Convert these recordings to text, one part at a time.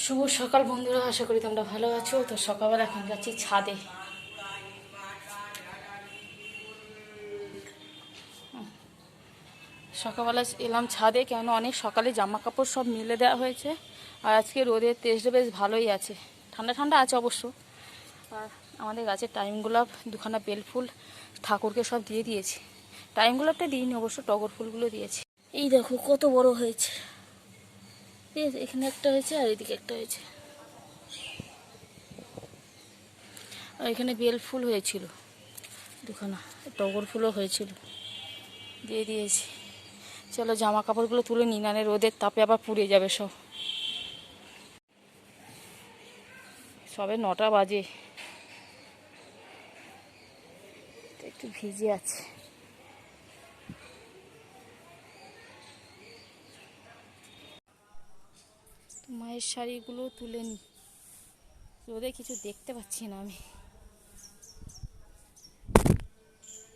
শুভ সকাল বন্ধুরা, আশা করি তোমরা ভালো আছো। তো সকালবেলা এখন যাচ্ছি ছাদে। সকালবেলা এলাম ছাদে কেন অনেক সকালে জামা কাপড় সব মিলে দেওয়া হয়েছে। আর আজকে রোদের তেজটা বেশ ভালোই আছে। ঠান্ডা ঠান্ডা আছে অবশ্য। আর আমাদের গাছের টাইম গোলাপ, দুখানা বেল ফুল ঠাকুরকে সব দিয়ে দিয়েছি। টাইম গোলাপটা দিইনি, অবশ্য টগর ফুলগুলো দিয়েছি। এই দেখো কত বড় হয়েছে। ঠিক আছে এখানে একটা হয়েছে আর এদিকে একটা হয়েছে। আর এখানে বেল ফুল হয়েছিল। দুখানা, টগর ফুলও হয়েছিল। দিয়ে দিয়েছি। চলো জামা কাপড়গুলো তুলে নিই নানে রোদের তাপে আবার পুড়ে যাবে সব। সবে নটা বাজে। একটু ভিজে আছে। মায়ের শাড়িগুলো তুলে নি। রোদে কিছু দেখতে পাচ্ছি না আমি।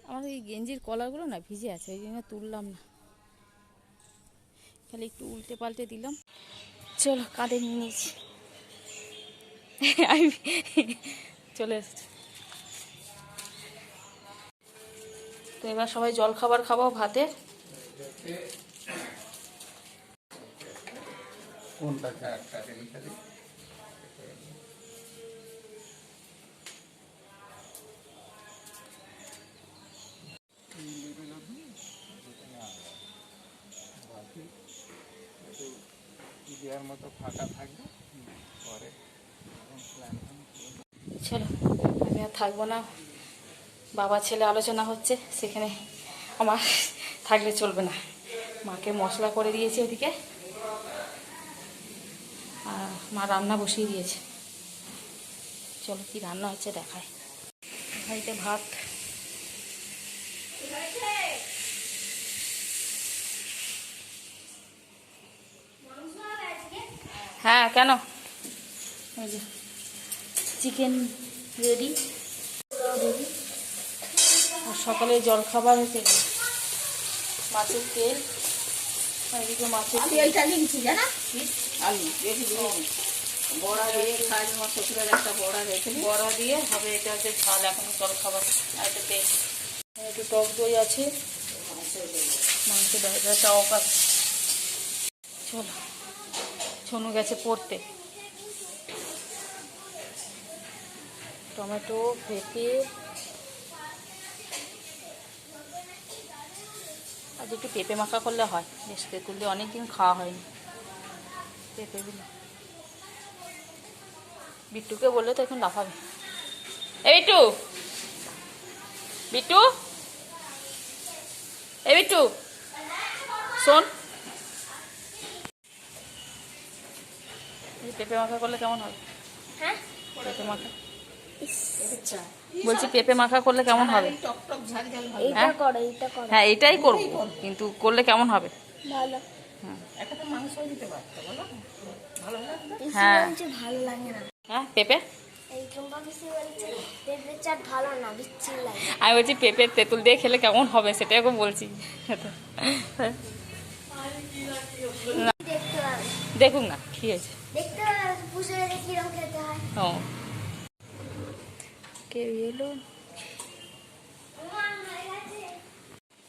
আমার এই গেঞ্জির কলারগুলো না ভিজে আছে, ওই জন্য তুললাম না। খালি একটু উল্টে পাল্টে দিলাম। চলো, কাঁধে নিয়ে নিয়েছি। আমি চলে এসেছি। তো এবার সবাই জল খাবার খাব, ভাতে। চলো, আমি আর থাকব না। বাবা, ছেলে আলোচনা হচ্ছে, সেখানে আমার থাকলে চলবে না। মাকে মশলা করে দিয়েছে ওদিকে। আর মা রান্না বসিয়ে দিয়েছে। চলো কি রান্না হচ্ছে দেখায় ভাইতে ভাত। হ্যাঁ কেন? এই যে চিকেন রেডি রেডি আর সকালে জলখাবার হচ্ছে মাছের তেল। এদিকে মাছের তেল। জানা? শ্বশুরের একটা বড়া বড়া দিয়ে এটা হচ্ছে এখন জলখাবার আর তেল একটু টক দই আছে। ছনু গেছে পড়তে। টমেটো পেঁপে আজ একটু পেঁপে মাখা করলে হয়। বেশ করলে অনেকদিন খাওয়া হয়নি। পেঁপেগুলো বিট্টুকে বললে তো এখন লাফাবে। এ বিট্টু! বিট্টু! এ বিট্টু! শোন। পেঁপে মাখা করলে কেমন হবে হ্যাঁ? পেঁপে মাখা। আচ্ছা। বলছি পেঁপে মাখা করলে কেমন হবে? হ্যাঁ? করো হ্যাঁ এটাই করব। কিন্তু করলে কেমন হবে? ভালো। একটা তো মাংস দিতে পারতো বলো। ভালো লাগতো হ্যাঁ। ভালো লাগে না। হ্যাঁ পেঁপে? আমি বলছি পেঁপে তেঁতুল দিয়ে খেলে কেমন হবে সেটাই ওকে বলছি। দেখুন না কি হয়েছে? দেখতে পাবে পুষে রেখে কিরম খেতে হয়। ও। কেউ এলো?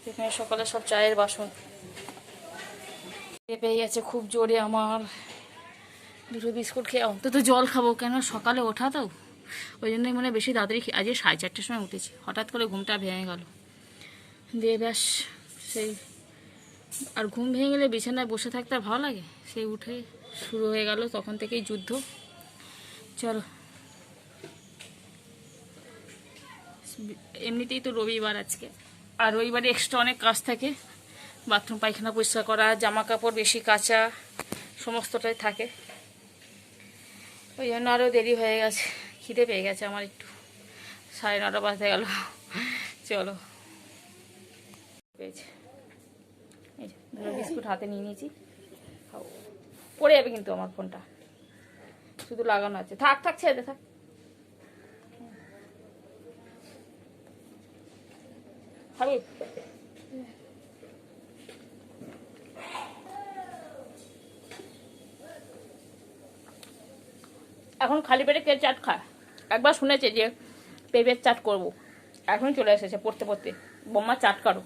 এখানে সকালে সব চায়ের বাসন। পেঁপে গেছে খুব জোরে আমার। দুটো বিস্কুট খেয়ে অন্তত জল খাব কেন? সকালে ওঠা তো। ওই জন্যই মনে বেশি তাড়াতাড়ি আজকে সাড়ে চারটের সময় উঠেছি। হঠাৎ করে ঘুমটা ভেঙে গেল। দিয়ে ব্যাস সেই আর ঘুম ভেঙে গেলে বিছানায় বসে থাকতে ভালো লাগে? সেই উঠে শুরু হয়ে গেল তখন থেকেই যুদ্ধ। চলো। এমনিতেই তো রবিবার আজকে। আর রবিবারে এক্সট্রা অনেক কাজ থাকে। বাথরুম, পায়খানা পরিষ্কার করা জামা কাপড় বেশি কাচা, সমস্তটাই থাকে। ওই জন্য আরও দেরি হয়ে গেছে। খিদে পেয়ে গেছে আমার একটু। সাড়ে নটা বাজতে গেল। চলো। পেয়েছে। এই বিস্কুট হাতে নিয়ে নিয়েছি। পড়ে যাবে কিন্তু আমার ফোনটা। শুধু লাগানো আছে। থাক থাক, ছেড়ে থাক। খাবি? এখন খালি পেটে কে চাট খায়? একবার শুনেছে যে পেঁপের চাট করব। এখন চলে এসেছে পড়তে পড়তে। বোম্মা চাট কারও।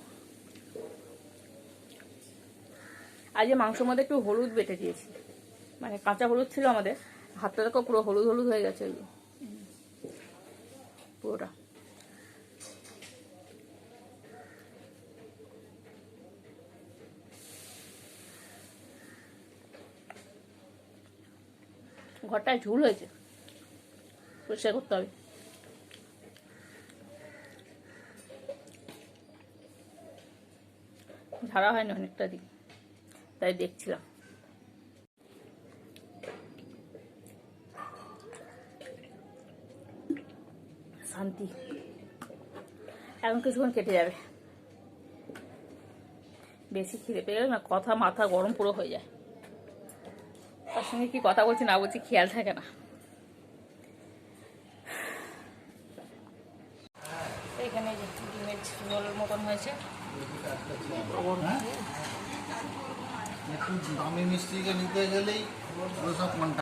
আজকে মাংসের মধ্যে একটু হলুদ বেটে দিয়েছি। মানে কাঁচা হলুদ ছিল আমাদের। হাতটা দেখো পুরো হলুদ হলুদ হয়ে গেছে পুরোটা। ঘরটায় ঝুল হয়েছে। পরিষ্কার করতে হবে। ঝাড়া হয়নি অনেকটা দিন, তাই দেখছিলাম। শান্তি। এখন কিছুক্ষণ কেটে যাবে। বেশি খিদে পেয়ে গেলে না, কথা মাথা গরম পুরো হয়ে যায়। সঙ্গে কি কথা বলছি না বলছি খেয়াল থাকে না। এখানে যে ডিমের ঝোলের মতন হয়েছে। মিস্ত্রিকে নিতে গেলেই ওসব কন্ট্যাক্ট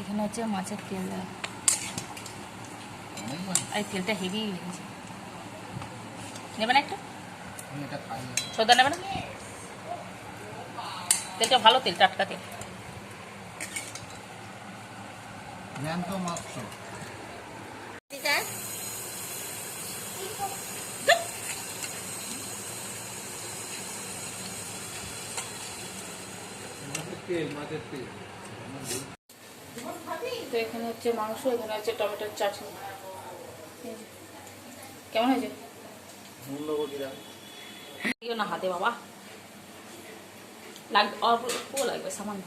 এখানে হচ্ছে মাছের তেল দেওয়া। এই তেলটা হেভি লেগেছে। নেবে না একটু। সদা নেবে না? তেলটা ভালো তেল টাটকা তেল। মাছের তেল তো এখানে হচ্ছে মাংস এখানে হচ্ছে টমেটোর চাটনি। কেমন হয়েছে? না হাতে বাবা। লাগবে অল্প লাগবে সামান্য।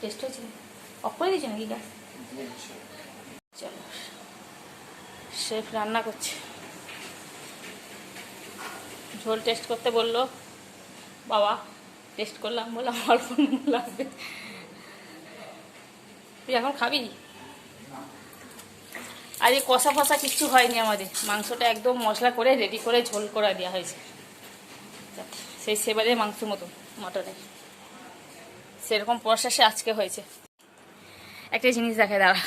টেস্ট হয়েছে? অফ করে দিয়েছে নাকি গ্যাস? চলো শেফ রান্না করছে। ঝোল টেস্ট করতে বলল বাবা টেস্ট করলাম বললাম অল্প লাগবে। তুই এখন খাবি? আজ এই কষা ফসা কিচ্ছু হয়নি আমাদের। মাংসটা একদম মশলা করে রেডি করে ঝোল করে দেওয়া হয়েছে। সেই সেবারে মাংস মতো, মটনের। সেরকম প্রসেসে আজকে হয়েছে। একটা জিনিস দেখে দাঁড়া।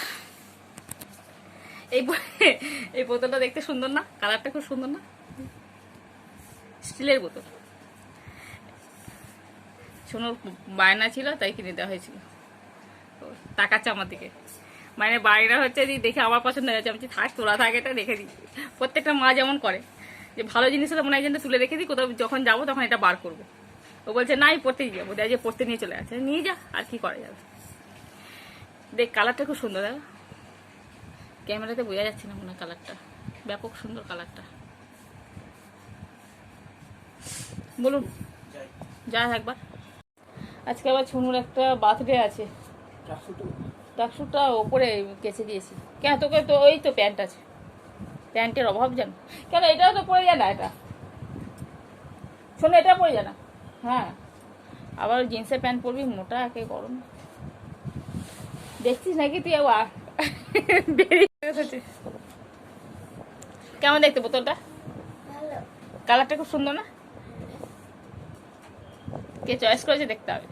এই এই বোতলটা দেখতে সুন্দর না? কালারটা খুব সুন্দর না? স্টিলের বোতল। সোনুর বায়না ছিল, তাই কিনে দেওয়া হয়েছিল। তাকাচ্ছে আমার দিকে। মানে বায়না হচ্ছে যে দেখে আমার পছন্দ হয়েছে আমি থাক তোলা থাক এটা রেখে দিই। প্রত্যেকটা মা যেমন করে যে ভালো জিনিস হলে মনে হয় তুলে রেখে দিই কোথাও যখন যাব তখন এটা বার করব। ও বলছে নাই পড়তেই যাব। দেয় যে পড়তে নিয়ে চলে গেছে নিয়ে যা আর কি করা যাবে? দেখ কালারটা খুব সুন্দর দাদা ক্যামেরাতে বোঝা যাচ্ছে না মনে হয় কালারটা ব্যাপক সুন্দর কালারটা বলুন। যা একবার। আজকে আবার ছুনুর একটা বার্থডে আছে। টাকসুটা ওপরে কেচে দিয়েছি। কেন তোকে তো ওই তো প্যান্ট আছে। প্যান্টের অভাব জানো। কেন এটাও তো পরে যায় না এটা? শোনো এটা পরে যায় না। হ্যাঁ। আবার জিন্সের প্যান্ট পরবি মোটা একে গরম। দেখছিস নাকি তুই আবার? কেমন দেখতে বোতলটা? ভালো। কালারটা খুব সুন্দর না? কে চয়েস করেছে দেখতে হবে।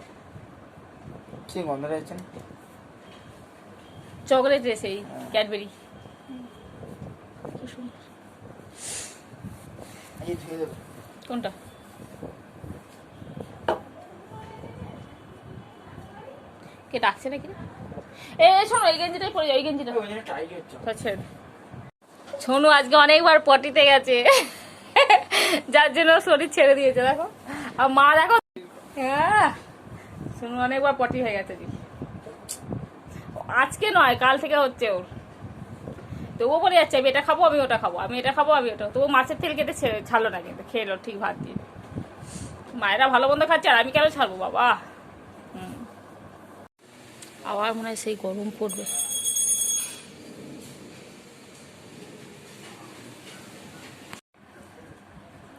কি গন্ধ রয়েছে চকলেট রে সেই ক্যাডবেরি। খুব সুন্দর। এই দেবো কোনটা? কে ডাকছে নাকি? শোনো গেঞ্জিটাই পরে গেঞ্জিটা। আচ্ছা। আজকে অনেকবার পটিতে গেছে। যার জন্য শরীর ছেড়ে দিয়েছে, দেখো। আর মা, দেখো। হ্যাঁ। সোনু অনেকবার পটি হয়ে গেছে আজকে নয় কাল থেকে হচ্ছে ওর। তবুও বলে যাচ্ছে আমি এটা খাব আমি ওটা খাব আমি এটা খাব আমি ওটা তবু মাছের তেল কেটে ছাড়লো না কিন্তু খেলো ঠিক ভাত দিয়ে। মায়েরা ভালো মন্দ খাচ্ছে আর আমি কেন ছাড়বো বাবা? আবার মনে হয় সেই গরম পড়বে।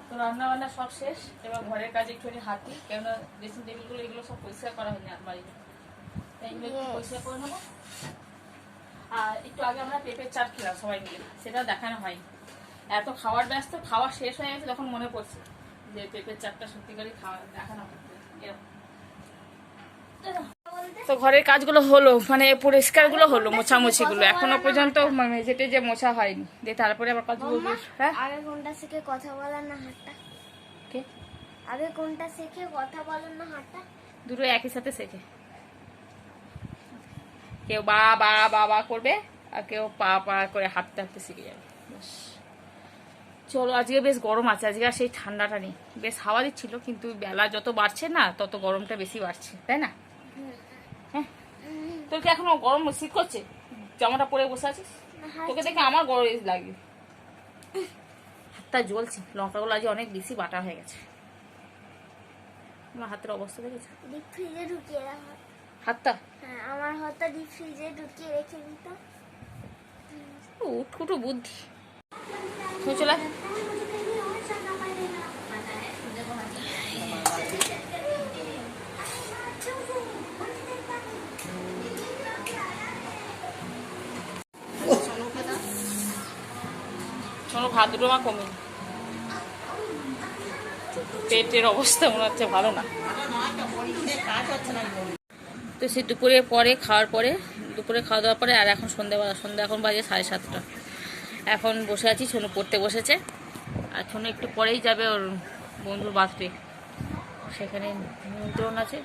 তো রান্না বান্না সব শেষ এবার ঘরের কাজে একটুখানি হাতি কেননা ড্রেসিং টেবিলগুলো এগুলো সব পরিষ্কার করা হয়নি আলমারি তাই পরিষ্কার করে নেব। আর একটু আগে আমরা পেঁপের চাট খেলাম সবাই মিলে। সেটা দেখানো হয় এত খাওয়ার ব্যস্ত খাওয়া শেষ হয়ে গেছে তখন মনে পড়ছে যে পেঁপের চাটটা সত্যি করে খাওয়া দেখানো এরকম। তো ঘরের কাজগুলো হলো মানে পরিষ্কারগুলো হলো মোছামুছিগুলো। এখনও পর্যন্ত মানে যেটা যে মোছা হয়নি। দিয়ে তারপরে আবার হ্যাঁ? আগে কোনটা শিখে কথা বলার না হাতটা? কে? আগে কোনটা শিখে কথা বলার না হাতটা? দুটো একই সাথে শেখে। কেউ বা বা বাবা করবে আর কেউ পা পা করে হাঁটতে হাঁটতে শিখে যাবে। ব্যাস। চলো, আজকে বেশ গরম আছে, আজকে আর সেই ঠান্ডাটা নেই। বেশ হাওয়া দিচ্ছিল, কিন্তু বেলা যত বাড়ছে না, তত গরমটা বেশি বাড়ছে, তাই না? হ্যাঁ? তোর কি এখনও গরম শীত করছে? জামাটা পরে বসে আছিস? তোকে দেখে আমার গরম লাগে হাতটা জ্বলছে, লঙ্কাগুলো আজ অনেক বেশি বাটা হয়ে গেছে। আমার হাতের অবস্থা দেখেছ? ঢুকিয়ে হাতটা? হ্যাঁ আমার হাতটা ডিপ ফ্রিজে ঢুকিয়ে রেখে দিত উঠকুটু বুদ্ধি। চলে ভাত দুটো মা কমে পেটের অবস্থা মনে হচ্ছে ভালো না কাজ হচ্ছে না। তো সে দুপুরে পরে খাওয়ার পরে, দুপুরে খাওয়া দাওয়ার পরে আর এখন সন্ধ্যেবেলা সন্ধ্যা এখন বাজে সাড়ে সাতটা। এখন বসে আছি ছনু পড়তে বসেছে। আর ছনু একটু পরেই যাবে ওর বন্ধুর বার্থডে সেখানে নিমন্ত্রণ আছে।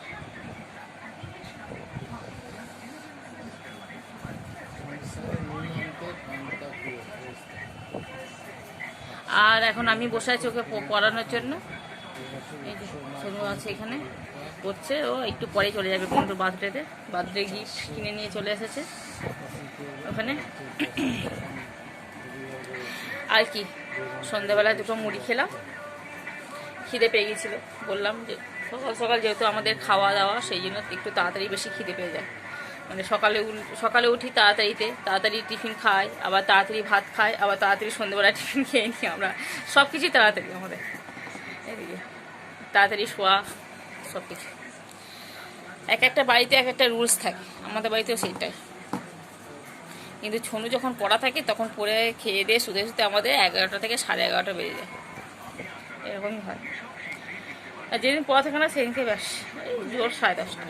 আর এখন আমি বসে আছি ওকে পড়ানোর জন্য। এই যে সোনু আছে এখানে। করছে। ও একটু পরে চলে যাবে বন্ধুর বার্থডেতে বার্থডে গিফট কিনে নিয়ে চলে এসেছে। ওখানে। আর কি, সন্ধ্যাবেলায় দুটো মুড়ি খেলাম। খিদে পেয়ে গেছিল। বললাম যে, সকাল সকাল যেহেতু আমাদের খাওয়া দাওয়া, সেই জন্য একটু তাড়াতাড়ি বেশি খিদে পেয়ে যায়। মানে সকালে সকালে উঠি তাড়াতাড়িতে, তাড়াতাড়ি টিফিন খাই, আবার তাড়াতাড়ি ভাত খাই, আবার তাড়াতাড়ি সন্ধ্যেবেলা টিফিন খেয়ে নিই আমরা। সব কিছুই তাড়াতাড়ি আমাদের। এদিকে। তাড়াতাড়ি শোয়া সব কিছু এক একটা বাড়িতে এক একটা রুলস থাকে আমাদের বাড়িতেও সেইটাই। কিন্তু ছনু যখন পড়া থাকে তখন পড়ে খেয়ে দিয়ে শুতে শুতে আমাদের এগারোটা থেকে সাড়ে এগারোটা বেজে যায়। এরকমই হয়। আর যেদিন পড়া থাকে না সেদিনকে ব্যাস জোর সাড়ে দশটা।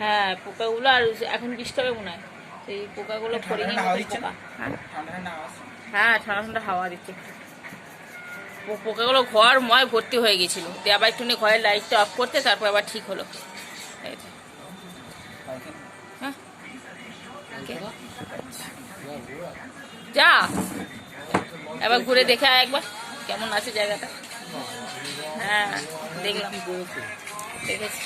হ্যাঁ পোকাগুলো আর এখন বৃষ্টি হবে মনে হয়। সেই পোকাগুলো পোকা। হ্যাঁ ঠান্ডা ঠান্ডা হাওয়া দিচ্ছে। পোকাগুলো ঘর ময় ভর্তি হয়ে গেছিল। দিয়ে আবার একটু ঘরের লাইটটা অফ করতে তারপর আবার ঠিক হলো। হ্যাঁ? যা। এবার ঘুরে দেখে আয় একবার, কেমন আছে জায়গাটা? হ্যাঁ দেখলাম। দেখেছি।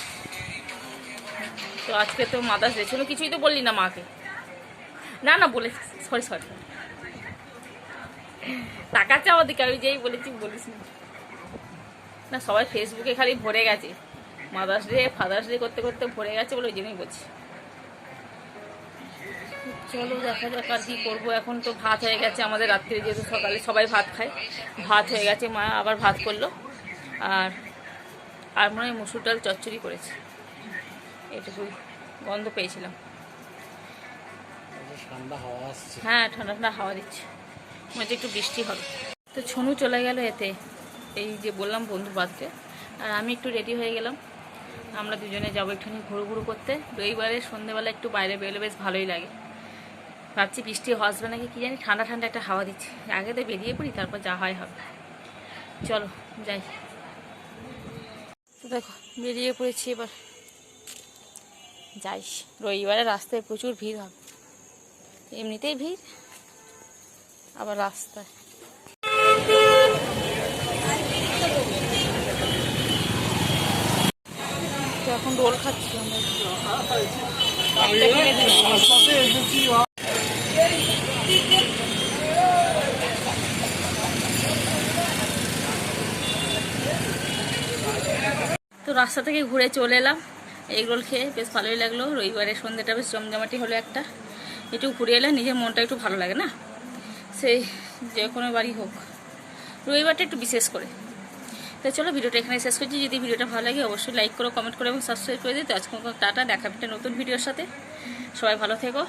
তো আজকে তো মাদাস ডে কিছুই তো বললি না মাকে। না না বলে সরি সরি টাকা চাওয়া দিকে আমি যেই বলেছি বলিস না। না সবাই ফেসবুকে খালি ভরে গেছে। মাদার্স ডে ফাদার্স ডে করতে করতে ভরে গেছে বলে ওই জন্যই বলছি। চলো দেখা যাক আর কি করব। এখন তো ভাত হয়ে গেছে আমাদের রাত্রে যেহেতু সকালে সবাই ভাত খায়। ভাত হয়ে গেছে মা আবার ভাত করল। আর আর মনে হয় মুসুর ডাল চচ্চড়ি করেছে। এটুকুই গন্ধ পেয়েছিলাম। হ্যাঁ ঠান্ডা ঠান্ডা হাওয়া দিচ্ছে। হচ্ছে একটু বৃষ্টি হবে। তো ছনু চলে গেল এতে। এই যে বললাম বন্ধু বাদতে আর আমি একটু রেডি হয়ে গেলাম। আমরা দুজনে যাব একটুখানি ঘুরু ঘুরু করতে। রবিবারে সন্ধেবেলা একটু বাইরে বেরোলে বেশ ভালোই লাগে। ভাবছি বৃষ্টি আসবে নাকি কি জানি? ঠান্ডা ঠান্ডা একটা হাওয়া দিচ্ছে। আগে তো বেরিয়ে পড়ি, তারপর যা হয় হবে। চলো, যাই। দেখো, বেরিয়ে পড়েছি এবার। যাই, রবিবারে রাস্তায় প্রচুর ভিড় হবে। এমনিতেই ভিড়। আবার রাস্তায়। এখন রোল খাচ্ছি। তো রাস্তা থেকে ঘুরে চলে এলাম। এগ রোল খেয়ে বেশ ভালোই লাগল। রবিবারের সন্ধ্যেটা বেশ জমজমাটি হলো একটা। একটু ঘুরে এলে নিজের মনটা একটু ভালো লাগে না? সেই যে কোনো বাড়ি হোক। রবিবারটা একটু বিশেষ করে। তো চলো ভিডিওটা এখানে শেষ করছি। যদি ভিডিওটা ভালো লাগে, অবশ্যই লাইক করো কমেন্ট করো এবং সাবস্ক্রাইব করে দিতে আজকে টাটা, দেখা নতুন ভিডিওর সাথে। সবাই ভালো থেকো।